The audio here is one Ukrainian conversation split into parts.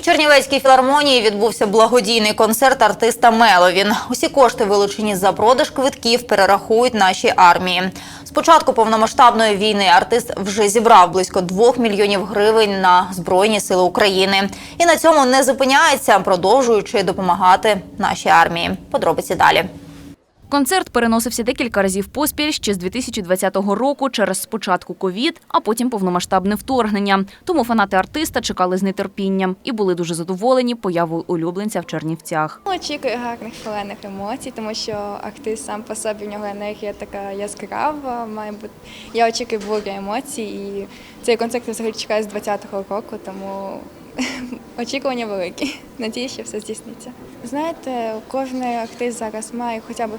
Чернівецькій філармонії відбувся благодійний концерт артиста Меловін. Усі кошти, вилучені за продаж квитків, перерахують нашій армії. З початку повномасштабної війни артист вже зібрав близько 2 мільйонів гривень на Збройні сили України. І на цьому не зупиняється, продовжуючи допомагати нашій армії. Подробиці далі. Концерт переносився декілька разів поспіль ще з 2020 року через спочатку ковід, а потім повномасштабне вторгнення. Тому фанати артиста чекали з нетерпінням і були дуже задоволені появою улюбленця в Чернівцях. Очікую гарних шалених емоцій, тому що артист сам по собі в нього енергія така яскрава. Має бути я очікую бурю емоцій, і цей концерт взагалі чекаю з 20-го року, тому очікування великі. Надію, що все здійсниться. Знаєте, кожен актив зараз має хоча б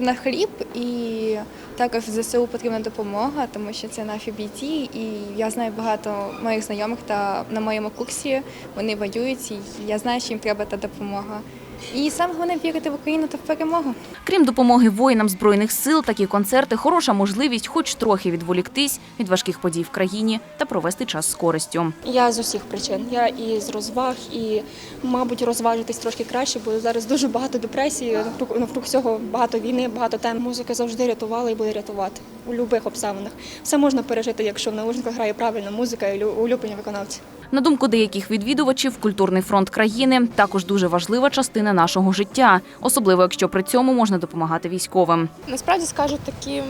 на хліб і також ЗСУ потрібна допомога, тому що це наші бійці, і я знаю багато моїх знайомих та на моєму курсі вони воюють, і я знаю, що їм треба та допомога. І саме головне вірити в Україну та в перемогу. Крім допомоги воїнам збройних сил, такі концерти хороша можливість, хоч трохи відволіктись від важких подій в країні та провести час з користю. Я з усіх причин. Я і з розваг, і, мабуть, розважитись трошки краще, бо зараз дуже багато депресії, навкруг, навкруг всього багато війни, багато тем. Музика завжди рятувала і буде рятувати у будь-яких обставинах. Все можна пережити, якщо в наушниках грає правильна музика і улюблені виконавці. На думку деяких відвідувачів, культурний фронт країни також дуже важлива частина нашого життя, особливо якщо при цьому можна допомагати військовим. Насправді скажу таким,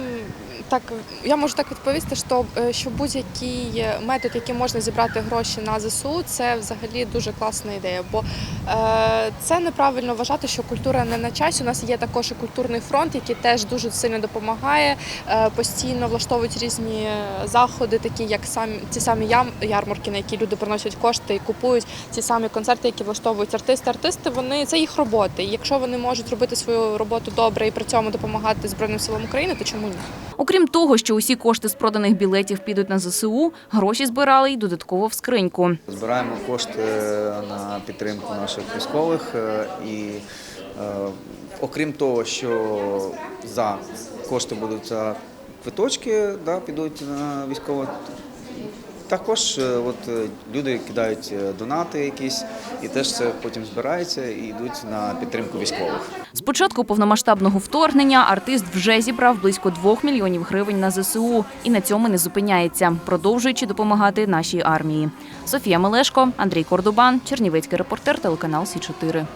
так я можу так відповісти, що, е, що будь-який метод, який можна зібрати гроші на ЗСУ, це взагалі дуже класна ідея. Бо е, це неправильно вважати, що культура не на часі. У нас є також і культурний фронт, який теж дуже сильно допомагає. Е, постійно влаштовують різні заходи, такі як самі ці самі ярмарки, на які люди приносять кошти і купують ці самі концерти, які влаштовують артисти. Артисти вони це їх роботи. Якщо вони можуть робити свою роботу добре і при цьому допомагати Збройним силам України, то чому ні? Окрім того, що усі кошти з проданих білетів підуть на ЗСУ, гроші збирали й додатково в скриньку. Збираємо кошти на підтримку наших військових е, і е, окрім того, що за кошти будуть за квиточки, да, підуть на військових. Також е, от, е, люди кидають е, донати якісь, і теж це потім збирається і йдуть на підтримку військових. З початку повномасштабного вторгнення артист вже зібрав близько 2 мільйонів гривень на ЗСУ і на цьому не зупиняється, продовжуючи допомагати нашій армії. Софія Мелешко, Андрій Кордубан, Чернівецький репортер, телеканал Сі 4